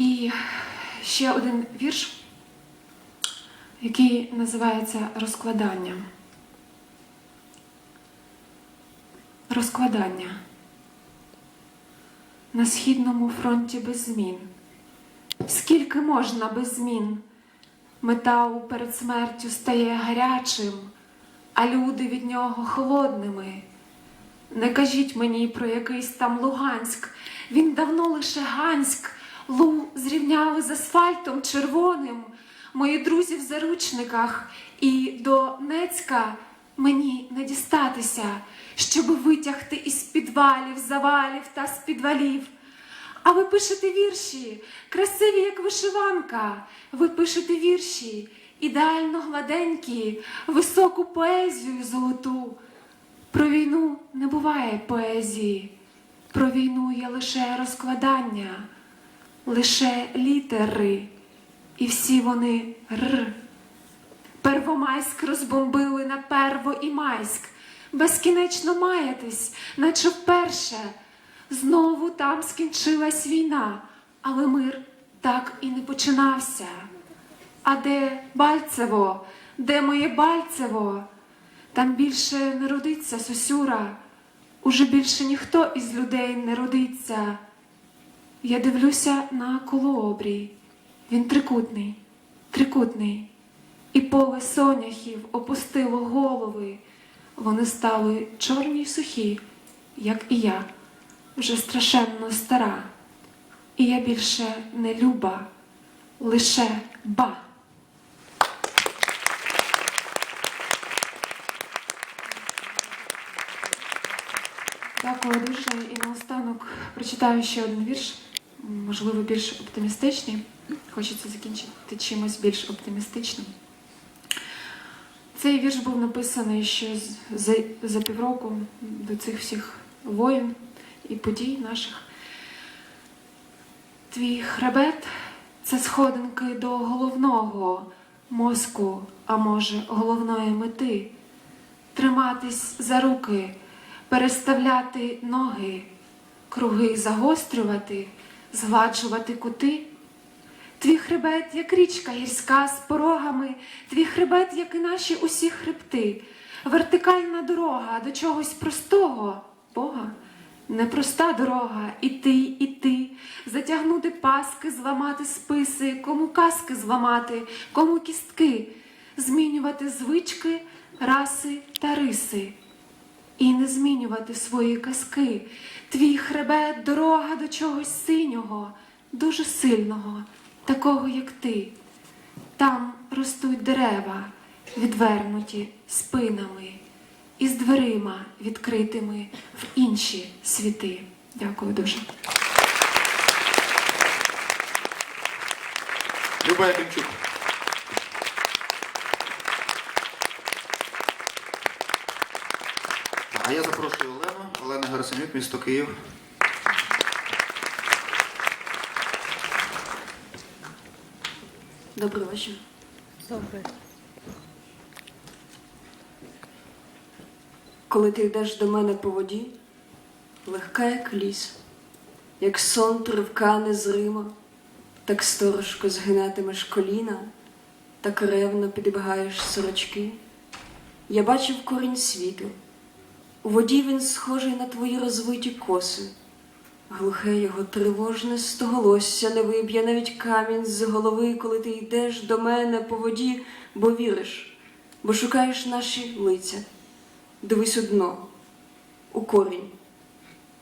І ще один вірш, який називається Розкладання. Розкладання. На східному фронті без змін. Скільки можна без змін? Метал перед смертю стає гарячим, а люди від нього холодними. Не кажіть мені про якийсь там Луганськ, він давно лише Ганськ, Лу зрівняли з асфальтом червоним, мої друзі в заручниках, і до Нецька мені не дістатися, щоб витягти із підвалів, завалів та з підвалів. А ви пишете вірші, красиві, як вишиванка. Ви пишете вірші, ідеально гладенькі, високу поезію золоту. Про війну не буває поезії, про війну є лише розкладання, лише літери, і всі вони р. Первомайськ розбомбили на перво і майськ, безкінечно маєтесь, наче вперше. Знову там скінчилась війна, але мир так і не починався. А де Бальцево, де моє Бальцево? Там більше не родиться сосюра, уже більше ніхто із людей не родиться. Я дивлюся на колообрій, він трикутний, трикутний, і поле соняхів опустило голови. Вони стали чорні й сухі, як і я, вже страшенно стара. І я більше не люба, лише ба. Дякую дуже. І наостанок прочитаю ще один вірш, можливо, більш оптимістичний. Хочеться закінчити чимось більш оптимістичним. Цей вірш був написаний ще за, за півроку до цих всіх воїн і подій наших. Твій хребет це сходинки до головного мозку, а може, головної мети. Триматись за руки, переставляти ноги, круги загострювати, згладжувати кути. Твій хребет, як річка гірська з порогами, твій хребет, як і наші усі хребти, вертикальна дорога до чогось простого, Бога, непроста дорога, іти, іти, затягнути паски, зламати списи, кому каски зламати, кому кістки, змінювати звички, раси та риси. І не змінювати свої казки. Твій хребет, дорога до чогось синього, дуже сильного, такого, як ти. Там ростуть дерева, відвернуті спинами, і з дверима відкритими в інші світи. Дякую дуже. Люба Якимчук. А я запрошую Герасимюк, місто Київ. Добрий вечір. Добре. Коли ти йдеш до мене по воді, легка, як ліс, як сон тривка незрима, так сторожко згинатимеш коліна, так ревно підбігаєш сорочки. Я бачив корінь світу. У воді він схожий на твої розвиті коси. Глухе його тривожне стоголосся не виб'є навіть камінь з голови, коли ти йдеш до мене по воді, бо віриш, бо шукаєш наші лиця. Дивись у дно, у корінь.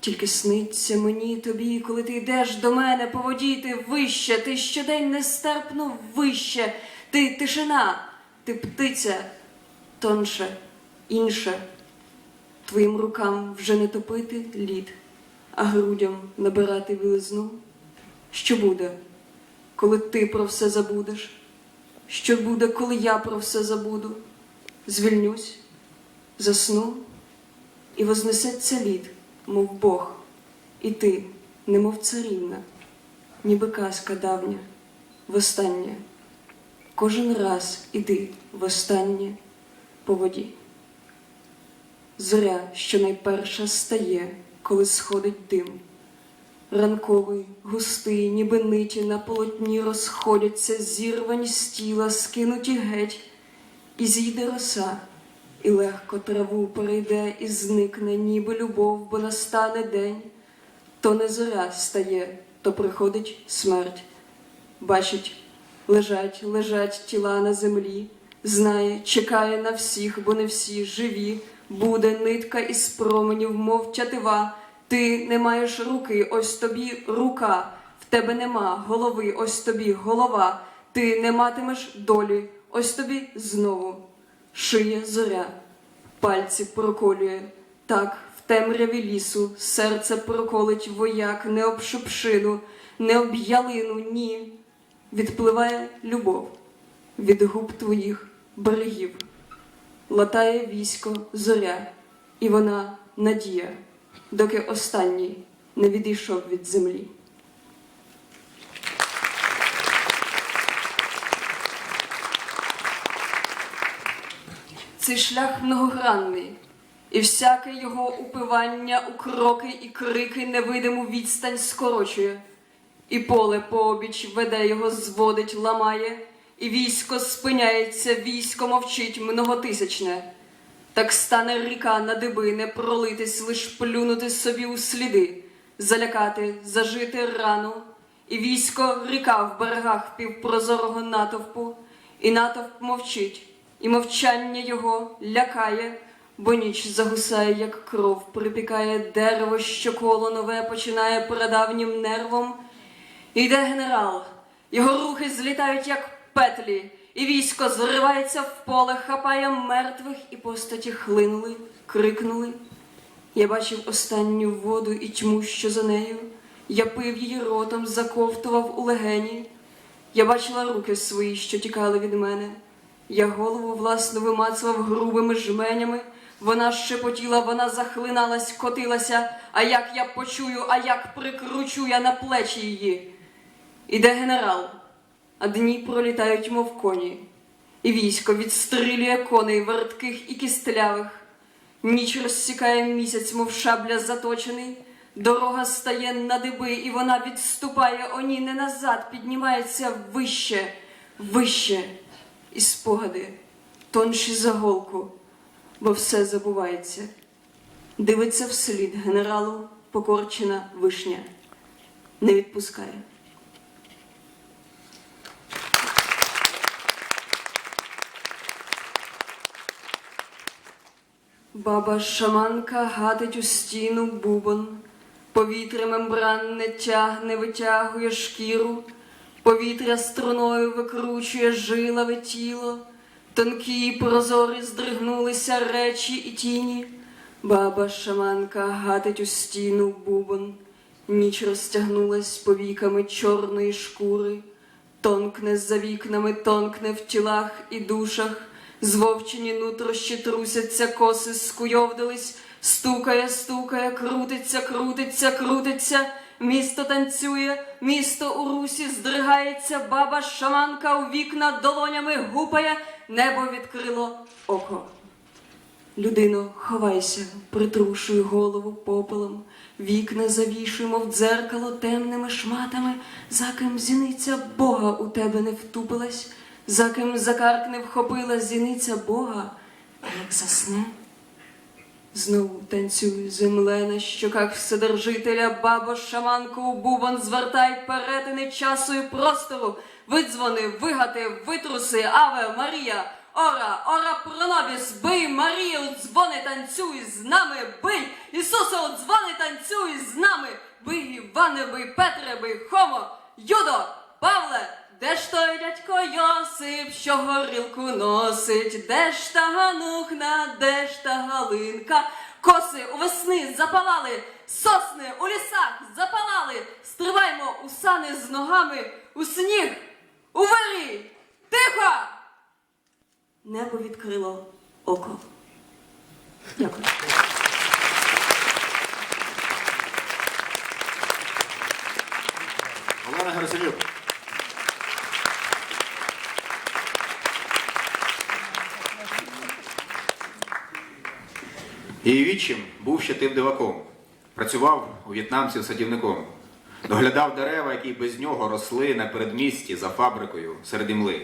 Тільки сниться мені тобі, коли ти йдеш до мене по воді, ти вище, ти щодень нестерпно вище, ти тишина, ти птиця, тонше, інше. Твоїм рукам вже не топити лід, а грудям набирати білизну. Що буде, коли ти про все забудеш? Що буде, коли я про все забуду? Звільнюсь, засну, і вознесеться лід, мов Бог, і ти, немов царівна, ніби казка давня, востаннє. Кожен раз іди востаннє по воді. Зоря, що найперша стає, коли сходить дим, Ранковий, густий, ніби ниті на полотні розходяться, зірвані з тіла, скинуті геть, і зійде роса, і легко траву перейде, і зникне, ніби любов, бо настане день. То не зоря стає, то приходить смерть. Бачить, лежать, лежать тіла на землі, знає, чекає на всіх, бо не всі живі. Буде нитка із променів, мов тятива. Ти не маєш руки, ось тобі рука. В тебе нема голови, ось тобі голова. Ти не матимеш долі, ось тобі знову. Шиє зоря, пальці проколює. Так, в темряві лісу серце проколить вояк не об шипшину, не об ялину, ні. Відпливає любов від губ твоїх берегів. Латає військо зоря, і вона надія, доки останній не відійшов від землі. Цей шлях многогранний, і всяке його упивання у кроки і крики невидиму відстань скорочує, і поле пообіч веде його, зводить, ламає, і військо спиняється, військо мовчить многотисячне. Так стане ріка на диби, не пролитись, лиш плюнути собі у сліди, залякати, зажити рану, і військо ріка в берегах півпрозорого натовпу, і натовп мовчить, і мовчання його лякає, бо ніч загусає, як кров, припікає дерево, що коло нове починає прадавнім нервом. Іде генерал, його рухи злітають, як петлі, і військо зривається в поле, хапає мертвих, і постаті хлинули, крикнули. Я бачив останню воду і тьму, що за нею. Я пив її ротом, заковтував у легені. Я бачила руки свої, що тікали від мене. Я голову власну вимацував грубими жменями. Вона шепотіла, вона захлиналась, котилася. А як я почую, а як прикручу я на плечі її. Іде генерал, а дні пролітають, мов коні, і військо відстрілює коней вертких і кістлявих. Ніч розсікає місяць, мов шабля заточений. Дорога стає на диби, і вона відступає, оні не назад, піднімається вище, вище, і спогади, тонші за голку, бо все забувається. Дивиться вслід генералу покорчена вишня, не відпускає. Баба шаманка гатить у стіну бубон, повітря мембранне тягне, витягує шкіру, повітря струною викручує жилаве тіло, тонкі й прозорі здригнулися речі і тіні. Баба шаманка гатить у стіну бубон, ніч розтягнулась повіками чорної шкури, тонкне за вікнами, тонкне в тілах і душах. Звовчені нутрощі трусяться, коси скуйовдились, стукає, стукає, крутиться, крутиться, крутиться. Місто танцює, місто у русі здригається, баба шаманка у вікна долонями гупає, небо відкрило око. Людино, ховайся, притрушуй голову попелом, вікна завішуй, мов дзеркало темними шматами, за ким зіниця Бога у тебе не втупилась, за ким за карк не вхопила зіниця Бога, як засне. Знову танцюй земле на щоках вседержителя, бабо шаманку у бубон звертай перетини часу і простору, видзвони, вигати, витруси, Аве, Марія, Ора, ора пронобіс, бий Марію, дзвони, танцюй з нами, бий, Ісусе, дзвони, танцюй з нами, бий Іване, бий Петре, бий Хомо, Юдо, Павле, де ж той дядько Йосип, що горілку носить, де ж та ганухна, де ж та галинка, коси у весни запалали, сосни у лісах запалали, стриваймо у сани з ногами, у сніг, у вирі, тихо! Небо відкрило око. Дякую. Олена Герасимюк. Її відчим був ще тим диваком. Працював у в'єтнамців садівником. Доглядав дерева, які без нього росли на передмісті за фабрикою серед імли.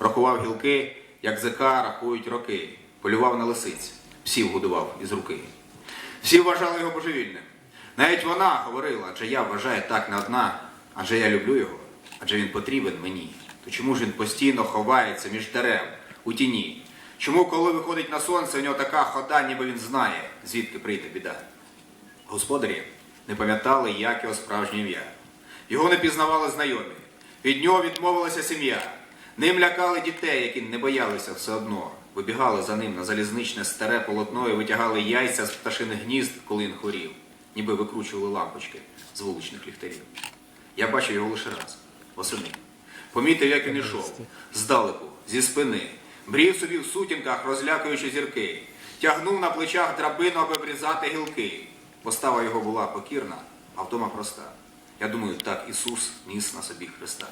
Рахував гілки, як зека рахують роки. Полював на лисиць, псів годував із руки. Всі вважали його божевільним. Навіть вона говорила, адже я вважаю так не одна, адже я люблю його, адже він потрібен мені. То чому ж він постійно ховається між дерев у тіні? Чому, коли виходить на сонце, у нього така хода, ніби він знає, звідки прийде біда? Господарі не пам'ятали, як його справжнє ім'я. Його не пізнавали знайомі. Від нього відмовилася сім'я. Ним лякали дітей, які не боялися все одно. Вибігали за ним на залізничне старе полотно і витягали яйця з пташиних гнізд, коли він хворів, ніби викручували лампочки з вуличних ліхтарів. Я бачив його лише раз, восени. Помітив, як він ішов, здалеку, зі спини, брів собі в сутінках, розлякуючи зірки, тягнув на плечах драбину, аби обрізати гілки. Постава його була покірна, а вдома проста. Я думаю, так Ісус ніс на собі Христа.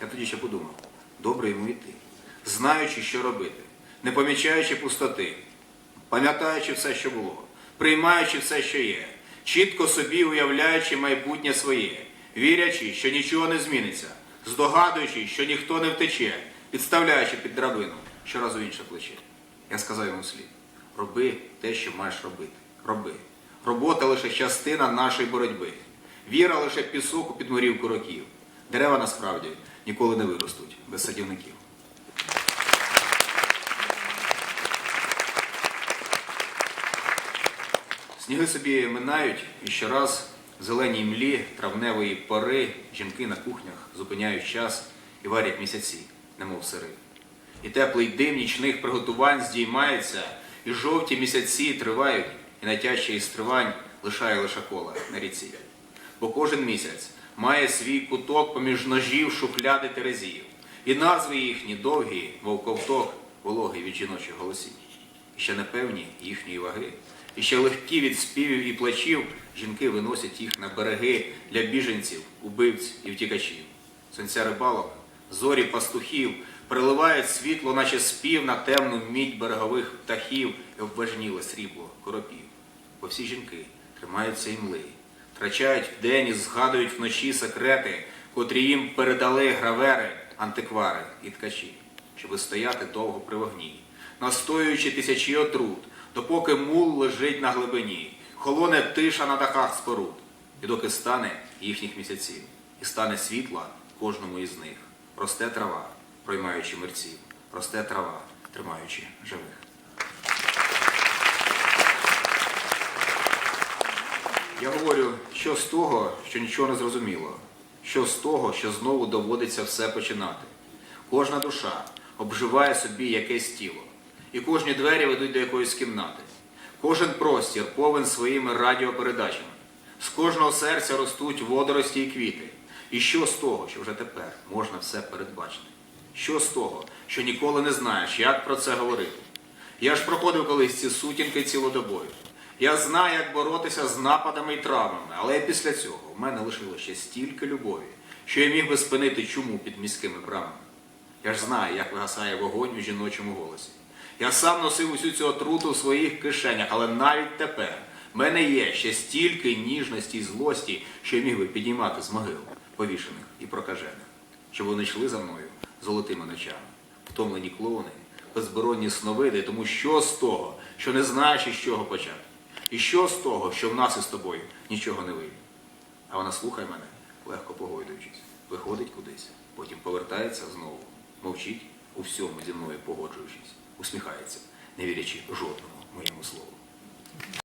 Я тоді ще подумав, добре йому йти, знаючи, що робити, не помічаючи пустоти, пам'ятаючи все, що було, приймаючи все, що є, чітко собі уявляючи майбутнє своє, вірячи, що нічого не зміниться, здогадуючи, що ніхто не втече, підставляючи під драбину щоразу інше плече. Я сказав йому слід: роби те, що маєш робити. Роби. Робота лише частина нашої боротьби. Віра лише пісок у підморівку років. Дерева насправді ніколи не виростуть без садівників. Сніги собі минають і щораз в зеленій млі травневої пори жінки на кухнях зупиняють час і варять місяці, немов сири. І теплий дим нічних приготувань здіймається, і жовті місяці тривають, і найтяжче із тривань лишає лише кола на ріці. Бо кожен місяць має свій куток поміж ножів шухляди терезів, і назви їхні довгі, мов ковток, вологий від жіночих голосів. І ще непевні їхньої ваги, і ще легкі від співів і плачів жінки виносять їх на береги для біженців, убивць і втікачів. Сонця рибалок, зорі пастухів приливають світло, наче спів на темну мідь берегових птахів і обважніле срібло коропів. Бо всі жінки тримаються і мли, втрачають вдень і згадують вночі секрети, котрі їм передали гравери, антиквари і ткачі, щоби стояти довго при вогні, настоюючи тисячі отрут, допоки мул лежить на глибині, холоне тиша на дахах споруд, і доки стане їхніх місяців, і стане світла кожному із них. Росте трава, проймаючи мерців, росте трава, тримаючи живих. Я говорю, що з того, що нічого не зрозуміло, що з того, що знову доводиться все починати. Кожна душа обживає собі якесь тіло, і кожні двері ведуть до якоїсь кімнати. Кожен простір повен своїми радіопередачами. З кожного серця ростуть водорості і квіти. І що з того, що вже тепер можна все передбачити? Що з того, що ніколи не знаєш, як про це говорити? Я ж проходив колись ці сутінки цілодобою. Я знаю, як боротися з нападами і травмами, але після цього в мене лишилося ще стільки любові, що я міг би спинити чуму під міськими брамами. Я ж знаю, як вигасає вогонь у жіночому голосі. Я сам носив усю цю отруту в своїх кишенях, але навіть тепер в мене є ще стільки ніжності і злості, що я міг би підіймати з могил повішених і прокажених, щоб вони йшли за мною золотими ночами, втомлені клоуни, безборонні сновиди, тому що з того, що не знаєш із чого почати, і що з того, що в нас із тобою нічого не вийде. А вона слухає мене, легко погойдуючись, виходить кудись, потім повертається знову, мовчить у всьому зі мною погоджуючись, усміхається, не вірячи жодному моєму слову.